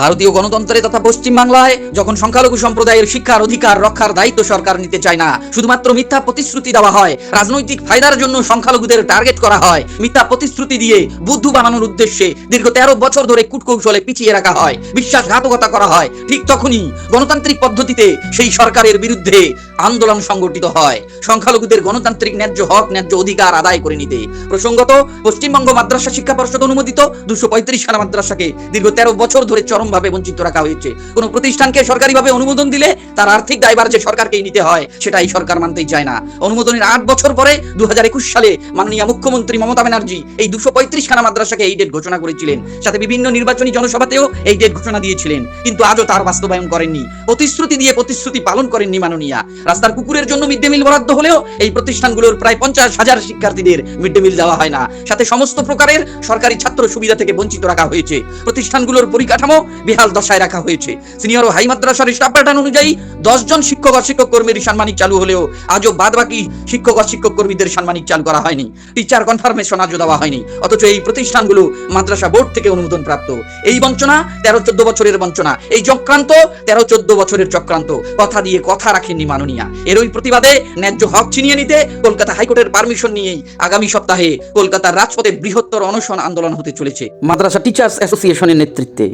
ভারতীয় গণতন্ত্রে তথা পশ্চিম বাংলায় যখন সংখ্যালঘু সম্প্রদায়ের শিক্ষার অধিকার রক্ষার দায়িত্ব সরকার নিতে চায় না, শুধুমাত্র মিথ্যা প্রতিশ্রুতি দেওয়া হয়, রাজনৈতিক ফায়দার জন্য সংখ্যালঘুদের টার্গেট করা হয়, মিথ্যা প্রতিশ্রুতি দিয়ে বুদ্ধু বানানোর উদ্দেশ্যে দীর্ঘ তেরো বছর ধরে কূটকৌশলে পিছিয়ে রাখা হয়, বিশ্বাসঘাতকতা করা হয়। ঠিক তখনই গণতান্ত্রিক পদ্ধতিতে সেই সরকারের বিরুদ্ধে আন্দোলন সংগঠিত হয়। সংখ্যালঘুদের গণতান্ত্রিক ন্যায্য হক, ন্যায্য অধিকার আদায় করে নিতে। প্রসঙ্গত, পশ্চিমবঙ্গ মাদ্রাসা শিক্ষা পর্ষদ অনুমোদিত দুশো পঁয়ত্রিশ খানা মাদ্রাসাকে দীর্ঘ তেরো বছর ধরে চরমভাবে বঞ্চিত রাখা হয়েছে। কোনো প্রতিষ্ঠানকে সরকারিভাবে অনুমোদন দিলে তার আর্থিক দায়ভার যে সরকারকেই নিতে হয়, সেটাই সরকার মানতেই চায় না। অনুমোদনের আট বছর পরে দু হাজার একুশ সালে মাননীয় মুখ্যমন্ত্রী মমতা ব্যানার্জি এই দুশো পঁয়ত্রিশ খানা মাদ্রাসাকে এই ডেট ঘোষণা করেছিলেন। সাথে বিভিন্ন নির্বাচনী জনসভাতেও এই ডেট ঘোষণা দিয়েছিলেন। কিন্তু আজও তার বাস্তবায়ন করেননি। প্রতিশ্রুতি দিয়ে প্রতিশ্রুতি পালন করেননি মাননীয়া। রাস্তার কুকুরের জন্য মিড ডে মিল বরাদ্দ হলেও এই প্রতিষ্ঠানগুলোর প্রায় পঞ্চাশ হাজার শিক্ষার্থীদের মিড ডে মিল দেওয়া হয় না। সাথে সমস্ত প্রকারের সরকারি ছাত্র সুবিধা থেকে বঞ্চিত রাখা হয়েছে। প্রতিষ্ঠানগুলোর পরিকাঠামো বেহাল দশায় রাখা হয়েছে। সিনিয়র হাই মাদ্রাসার স্টাফ প্যাটার্ন অনুযায়ী দশ জন শিক্ষক আর শিক্ষক কর্মীর সাম্মানিক চালু হলেও আজও বাদ বাকি শিক্ষক আর শিক্ষক কর্মীদের সাম্মানিক চালু করা হয়নি। টিচার কনফার্মেশন আজও দেওয়া হয়নি। অথচ এই প্রতিষ্ঠানগুলো মাদ্রাসা বোর্ড থেকে অনুমোদন প্রাপ্ত। এই বঞ্চনা তেরো চোদ্দ বছরের বঞ্চনা। এই চক্রান্ত তেরো চোদ্দ বছরের চক্রান্ত। কথা দিয়ে কথা রাখেননি মাননীয়া। এরই প্রতিবাদে ন্যায্য হক ছিনিয়ে নিতে কলকাতা হাইকোর্টের পারমিশন নিয়েই আগামী সপ্তাহে কলকাতার রাজপথে বৃহত্তর অনশন আন্দোলন হতে চলেছে। মাদ্রাসা টিচার্স অ্যাসোসিয়েশনের নেতৃত্বে।